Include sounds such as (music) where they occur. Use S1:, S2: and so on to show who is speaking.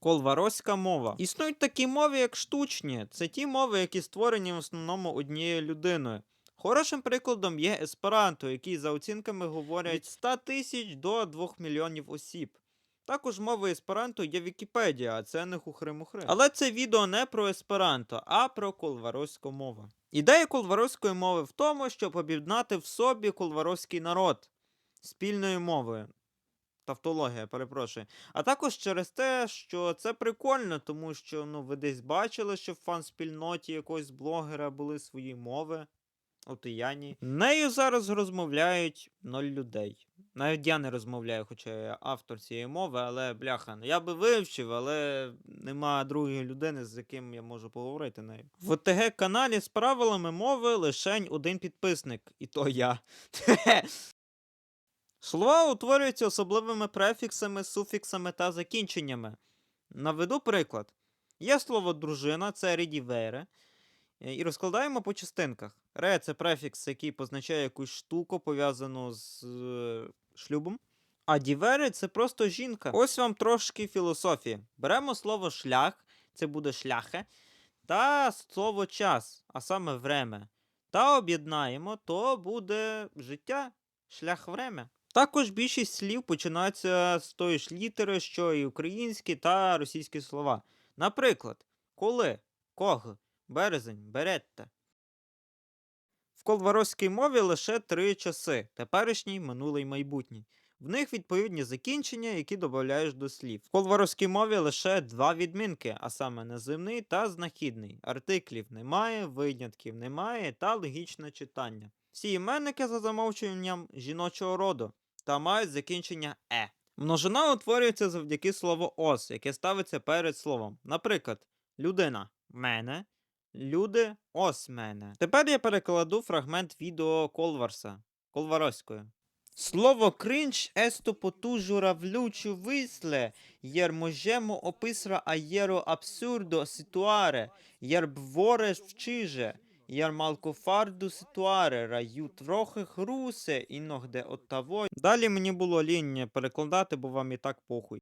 S1: Колвароська мова. Існують такі мови, як штучні. Це ті мови, які створені в основному однією людиною. Хорошим прикладом є есперанто, який за оцінками говорять від 100 тисяч до 2 мільйонів осіб. Також мовою есперанто є Вікіпедія, а це не хухри-мухри. Але це відео не про есперанто, а про колвароську мову. Ідея колвароської мови в тому, щоб об'єднати в собі колвароський народ спільною мовою. Тавтологія, перепрошую. А також через те, що це прикольно, тому що ну, ви десь бачили, що в фан-спільноті якогось блогера були свої мови. От і я ні. Нею зараз розмовляють ноль людей. Навіть я не розмовляю, хоча я автор цієї мови, але бляха, ну я би вивчив, але нема другої людини, з яким я можу поговорити нею. В ТГ каналі з правилами мови лишень один підписник, і то я. (laughs) Слова утворюються особливими префіксами, суфіксами та закінченнями. Наведу приклад. Є слово дружина, це рідівере, е, і розкладаємо по частинках. Ре це префікс, який позначає якусь штуку, пов'язану з е, шлюбом. А дівере це просто жінка. Ось вам трошки філософії. Беремо слово шлях, це буде шляхе, та слово час, а саме време. Та об'єднаємо, то буде життя, шлях време. Також більшість слів починаються з тої ж літери, що і українські та російські слова. Наприклад, коли, ког, березень, беретта. В колвароській мові лише три часи: теперішній, минулий, майбутній. В них відповідні закінчення, які додаєш до слів. В колвароській мові лише два відмінки, а саме називний та знахідний. Артиклів немає, винятків немає та логічне читання. Всі іменники за замовчуванням жіночого роду та мають закінчення е. Множина утворюється завдяки слову ос, яке ставиться перед словом. Наприклад, людина мене, люди ос мене. Тепер я перекладу фрагмент відео Колварса Колвароською. Слово кринч есто потужу равлючу висле, jer можемо описра аєро абсурдо ситуаре, jer бворе вчиже, ярмалкофарду малко фарду ситуаре, раю трохи хрусе, іногде от. Далі мені було лінь перекладати, бо вам і так похуй.